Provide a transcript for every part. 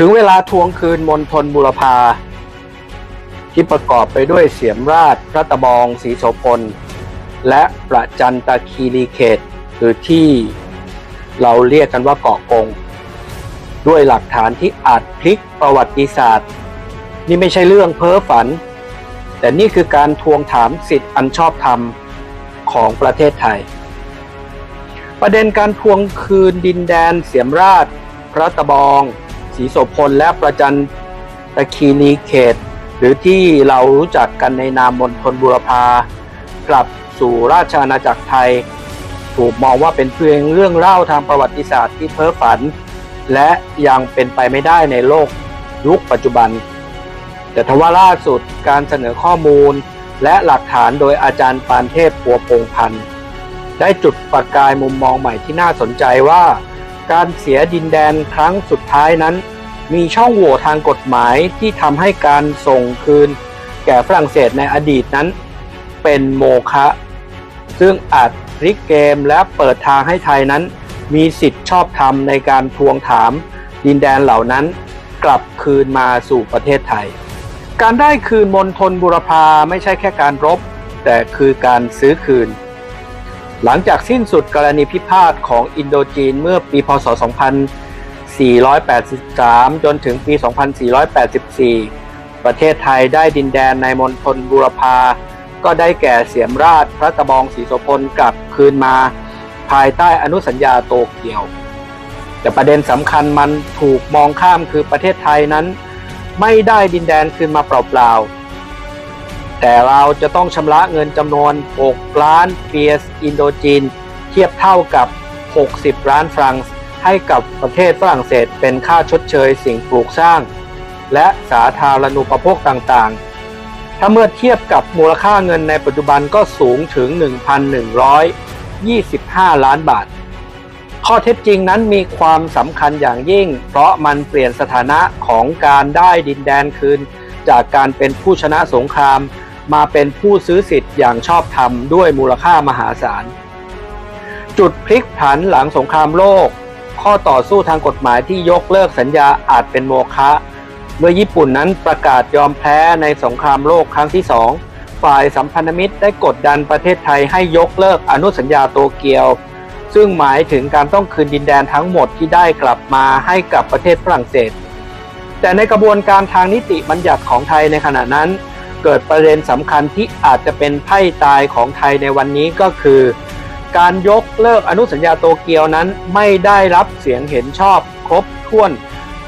ถึงเวลาทวงคืนมณฑลบุรพา ที่ประกอบไปด้วยเสียมราชพระตะบองศรีโสพล และประจันตคีรีเขต หรือที่เราเรียกกันว่าเกาะกง ด้วยหลักฐานที่อาจพลิกประวัติศาสตร์ นี่ไม่ใช่เรื่องเพ้อฝัน แต่นี่คือการทวงถามสิทธิอันชอบธรรมของประเทศไทย ประเด็นการทวงคืนดินแดนเสียมราช พระตะบอง ศรีโสพลและประจันตะคีรีเขต หรือที่เรารู้จักกันในนามมณฑลบุรพากลับสู่ราชอาณาจักรไทย ถูกมองว่าเป็นเพียงเรื่องเล่าทางประวัติศาสตร์ที่เพ้อฝัน และยังเป็นไปไม่ได้ในโลกยุคปัจจุบัน แต่ทว่าล่าสุดการเสนอข้อมูลและหลักฐานโดยอาจารย์ปานเทพปัวพงพันธ์ได้จุดประกายมุมมองใหม่ที่น่าสนใจว่า การเสียดินแดนครั้งสุดท้ายนั้น มีช่องโหว่ทางกฎหมายที่ทำให้การส่งคืน แก่ฝรั่งเศสในอดีตนั้น เป็นโมฆะซึ่งอาจพลิกเกมและเปิดทางให้ไทยนั้น มีสิทธิ์ชอบธรรมในการทวงถามดินแดนเหล่านั้น กลับคืนมาสู่ประเทศไทย การได้คืนมณฑลบุรพาไม่ใช่แค่การรบ แต่คือการซื้อคืน หลังจากสิ้นสุดกรณีพิพาทของอินโดจีนเมื่อปีพศ 2483 จนถึงปี 2484 ประเทศไทยได้ดินแดนในมณฑลบุรพา ก็ได้แก่เสียมราชพระตะบองศรีโสพลกลับคืนมา ภายใต้อนุสัญญาโตเกียว แต่ประเด็นสำคัญมันถูกมองข้ามคือประเทศไทยนั้น ไม่ได้ดินแดนคืนมาเปล่าๆ แต่เราจะต้องชำระเงินจำนวน 6 ล้านเปียสอินโดจีน เทียบเท่ากับ 60 ล้านฟรังส์ให้กับประเทศฝรั่งเศสเป็นค่าชดเชยสิ่งปลูกสร้าง และสาธารณูปโภคต่างๆ ถ้าเมื่อเทียบกับมูลค่าเงินในปัจจุบันก็สูงถึง 1,125 ล้านบาท ข้อเท็จจริงนั้นมีความสำคัญอย่างยิ่ง เพราะมันเปลี่ยนสถานะของการได้ดินแดนคืน จากการเป็นผู้ชนะสงคราม มาเป็นผู้ซื้อสิทธิ์อย่างชอบธรรมด้วยมูลค่ามหาศาล จุดพลิกผันหลังสงครามโลก ข้อต่อสู้ทางกฎหมายที่ยกเลิกสัญญาอาจเป็นโมฆะเมื่อญี่ปุ่นนั้นประกาศยอมแพ้ในสงครามโลกครั้งที่สองฝ่ายสัมพันธมิตรได้กดดันประเทศไทยให้ยกเลิกอนุสัญญาโตเกียว ซึ่งหมายถึงการต้องคืนดินแดนทั้งหมดที่ได้กลับมาให้กับประเทศฝรั่งเศส แต่ในกระบวนการทางนิติบัญญัติของไทยในขณะนั้น เกิดประเด็นสำคัญที่อาจจะเป็นไพ่ตายของไทยในวันนี้ก็คือ การยกเลิกอนุสัญญาโตเกียวนั้นไม่ได้รับเสียงเห็นชอบครบถ้วน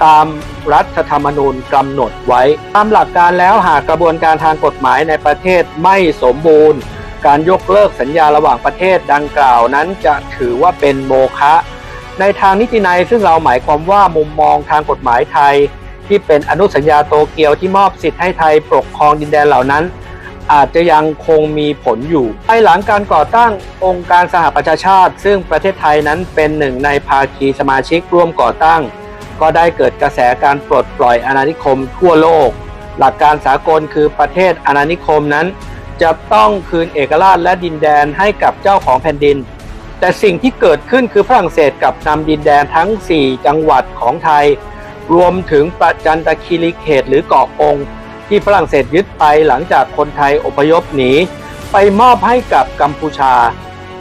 ตามรัฐธรรมนูญกำหนดไว้ ตามหลักการแล้วหากกระบวนการทางกฎหมายในประเทศไม่สมบูรณ์ การยกเลิกสัญญาระหว่างประเทศดังกล่าวนั้นจะถือว่าเป็นโมฆะในทางนิตินัยซึ่งเราหมายความว่ามุมมองทางกฎหมายไทย ที่เป็นอนุสัญญาโตเกียวที่มอบสิทธิ์ให้ไทยปกครองดินแดนเหล่านั้น อาจจะยังคงมีผลอยู่ภายหลังการก่อตั้งองค์การสหประชาชาติ ซึ่งประเทศไทยนั้นเป็นหนึ่งในภาคีสมาชิกร่วมก่อตั้ง ก็ได้เกิดกระแสการปลดปล่อยอาณานิคมทั่วโลก หลักการสากลคือประเทศอาณานิคมนั้น จะต้องคืนเอกราชและดินแดนให้กับเจ้าของแผ่นดินแต่สิ่งที่เกิดขึ้นคือฝรั่งเศสกับนำดินแดนทั้ง 4 จังหวัดของไทย รวมถึงประจันตคีรีเขตหรือเกาะกงที่ฝรั่งเศสยึดไปหลังจากคนไทยอพยพหนีไปมอบให้กับกัมพูชา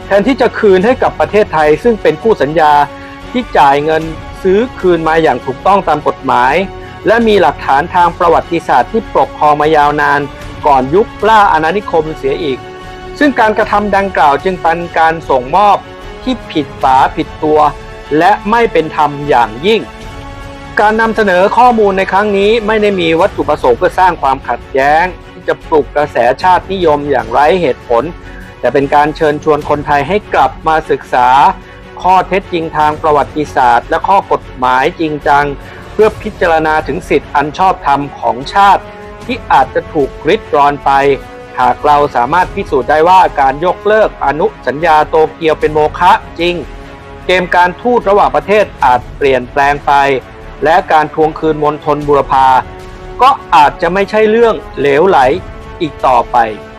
แทนที่จะคืนให้กับประเทศไทย ซึ่งเป็นคู่สัญญาที่จ่ายเงินซื้อคืนมาอย่างถูกต้องตามกฎหมาย และมีหลักฐานทางประวัติศาสตร์ที่ปกครองมายาวนาน ก่อนยุคล่าอาณานิคมเสียอีก ซึ่งการกระทำดังกล่าวจึงเป็นการส่งมอบที่ผิดฝาผิดตัว และไม่เป็นธรรมอย่างยิ่ง การนำเสนอข้อมูลในครั้งนี้ไม่ได้มีวัตถุประสงค์เพื่อสร้างความขัดแย้ง ที่จะปลุกกระแสชาตินิยมอย่างไร้เหตุผล แต่เป็นการเชิญชวนคนไทยให้กลับมาศึกษา ข้อเท็จจริงทางประวัติศาสตร์ และข้อกฎหมายจริงจัง เพื่อพิจารณาถึงสิทธิอันชอบธรรมของชาติ ที่อาจจะถูกริดรอนไป หากเราสามารถพิสูจน์ได้ว่าการยกเลิกอนุสัญญาโตเกียวเป็นโมฆะจริง เกมการทูตระหว่างประเทศอาจเปลี่ยนแปลงไป และการทวงคืนมณฑลบุรพาก็อาจจะไม่ใช่เรื่องเหลวไหลอีกต่อไป